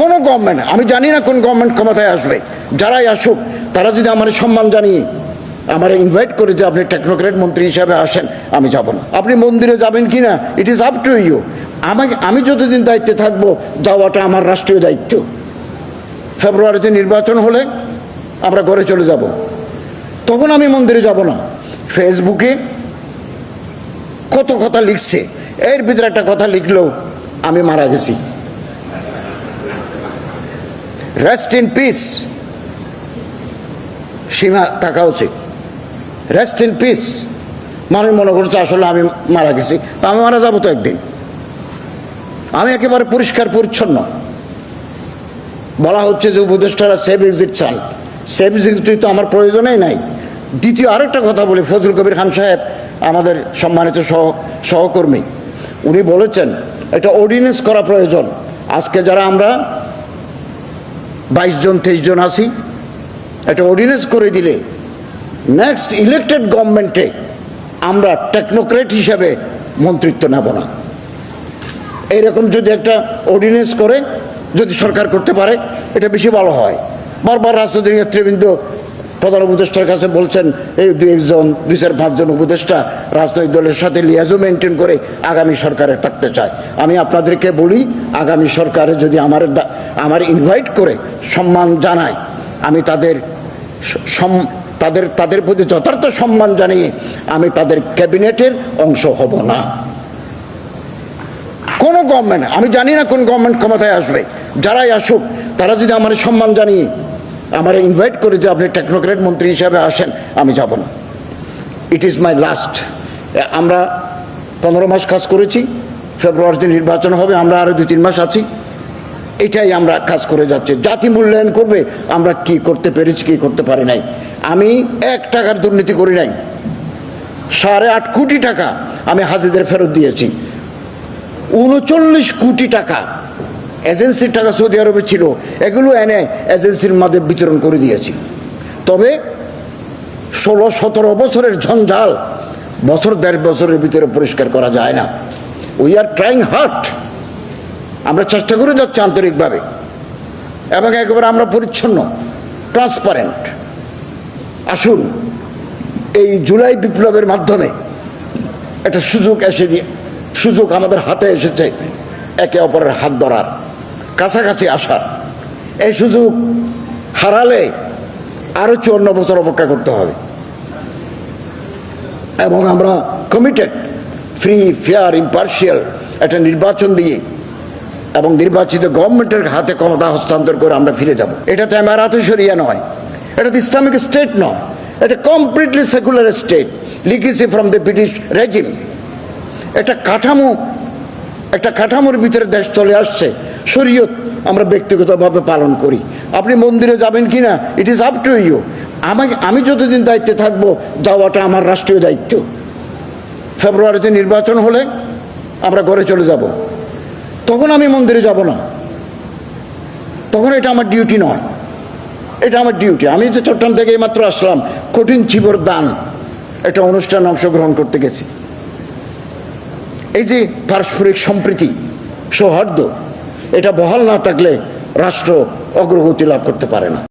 কোনো গভর্নমেন্ট আমি জানি না কোন গভর্নমেন্ট ক্ষমতায় আসবে, যারাই আসুক, তারা যদি আমার সম্মান জানিয়ে আমার ইনভাইট করে যে আপনি টেকনোক্রেট মন্ত্রী হিসাবে আসেন, আমি যাব না। আপনি মন্দিরে যাবেন কি না it is up to you আমাকে, আমি যতদিন দায়িত্বে থাকব, যাওয়াটা আমার রাষ্ট্রীয় দায়িত্ব। ফেব্রুয়ারিতে নির্বাচন হলে আমরা ঘরে চলে যাব। তখন আমি মন্দিরে যাব না। ফেসবুকে কত কথা লিখছে। এর ভিতরে একটা কথা লিখলেও আমি মারা গেছি। রেস্ট ইন পিস সীমা থাকা উচিত। রেস্ট ইন পিস মানুষ মনে করছে আসলে আমি মারা গেছি। আমি মারা যাব তো একদিন। আমি একেবারে পরিষ্কার, পরিচ্ছন্ন। বলা হচ্ছে যে উপদেষ্টারা সেভ এক্সিট চান। সেভ এক্সিট তো আমার প্রয়োজনেই নাই। দ্বিতীয় আরেকটা কথা বলি ফজল কবির খান সাহেব, আমাদের সম্মানিত সহ, সহকর্মী। উনি বলেছেন একটা অর্ডিনেন্স করা প্রয়োজন। আজকে যারা আমরা বাইশ জন তেইশ জন আসি একটা অর্ডিনেন্স করে দিলে নেক্সট ইলেকটেড গভর্নমেন্টে আমরা টেকনোক্রেট হিসাবে মন্ত্রিত্ব নেব না। এইরকম যদি একটা অর্ডিনেন্স করে, যদি সরকার করতে পারে, এটা বেশি ভালো হয়। বারবার রাজনৈতিক নেতৃবৃন্দ প্রধান উপদেষ্টার কাছে বলছেন, এই দুই একজন, দুই চার পাঁচজন উপদেষ্টা রাজনৈতিক দলের সাথে লিয়াজো মেনটেন করে আগামী সরকারে থাকতে চায়। আমি আপনাদেরকে বলি, আগামী সরকারে যদি আমার আমার ইনভাইট করে সম্মান জানায়, আমি তাদের সম- তাদের তাদের প্রতি যথার্থ সম্মান জানিয়ে আমি তাদের ক্যাবিনেটের অংশ হব না। কোনো গভর্নমেন্ট আমি জানি না কোন গভর্নমেন্ট ক্ষমতায় আসবে। যারাই আসুক, তারা যদি আমার সম্মান জানিয়ে আমার ইনভাইট করে যে আপনি টেকনোক্রেট মন্ত্রী হিসাবে আসেন, আমি যাব না। ইট ইজ মাই লাস্ট আমরা পনেরো মাস কাজ করেছি, ফেব্রুয়ারিতে নির্বাচন হবে, আমরা আরও দুই তিন মাস আছি। এটাই আমরা কাজ করে যাচ্ছি। জাতি মূল্যায়ন করবে, আমরা কি করতে পেরেছি, কি করতে পারি নাই। আমি এক টাকার দুর্নীতি করি নাই। সাড়ে আট কোটি টাকা আমি হাজিদের ফেরত দিয়েছি। উনচল্লিশ কোটি টাকা এজেন্সির টাকা সৌদি আরবে ছিল, এগুলো এনে এজেন্সির মাঝে বিতরণ করে দিয়েছি তবে ষোলো, সতেরো বছরের ঝঞ্ঝাল বছর দেড় বছরের ভিতরে পরিষ্কার করা যায় না। উই আর ট্রাইং হার্ট আমরা চেষ্টা করে যাচ্ছি আন্তরিকভাবে। এবং একেবারে আমরা পরিচ্ছন্ন ট্রান্সপারেন্ট আসুন, এই জুলাই বিপ্লবের মাধ্যমে একটা সুযোগ এসে দিয়ে সুযোগ আমাদের হাতে এসেছে, একে অপরের হাত ধরার। কাছাকাছি আসার এই সুযোগ হারালে আরও চুয়ান্ন বছর অপেক্ষা করতে হবে। এবং আমরা কমিটেড ফ্রি ফেয়ার ইম্পার্শিয়াল একটা নির্বাচন দিয়ে এবং নির্বাচিত গভর্নমেন্টের হাতে ক্ষমতা হস্তান্তর করে আমরা ফিরে যাব। এটা তো এমারাতে সরিয়া নয়। এটা তো ইসলামিক স্টেট নয়। এটা completely secular state legacy from the British regime একটা কাঠামো, একটা কাঠামোর ভিতরে দেশ চলে আসছে। শরীয়ত আমরা ব্যক্তিগতভাবে পালন করি। আপনি মন্দিরে যাবেন কি না it is up to you আমাকে, আমি যতদিন দায়িত্বে থাকব, যাওয়াটা আমার রাষ্ট্রীয় দায়িত্ব। ফেব্রুয়ারিতে নির্বাচন হলে আমরা ঘরে চলে যাব। তখন আমি মন্দিরে যাব না। তখন এটা আমার ডিউটি নয়। এটা আমার ডিউটি আমি যে চট্টগ্রাম থেকে এইমাত্র আসলাম, কঠিন চিবর দান। একটা অনুষ্ঠানে অংশগ্রহণ করতে গেছি। এই যে পারস্পরিক সম্প্রীতি, সৌহার্দ্য এটা বহাল না থাকলে রাষ্ট্র অগ্রগতি লাভ করতে পারে না।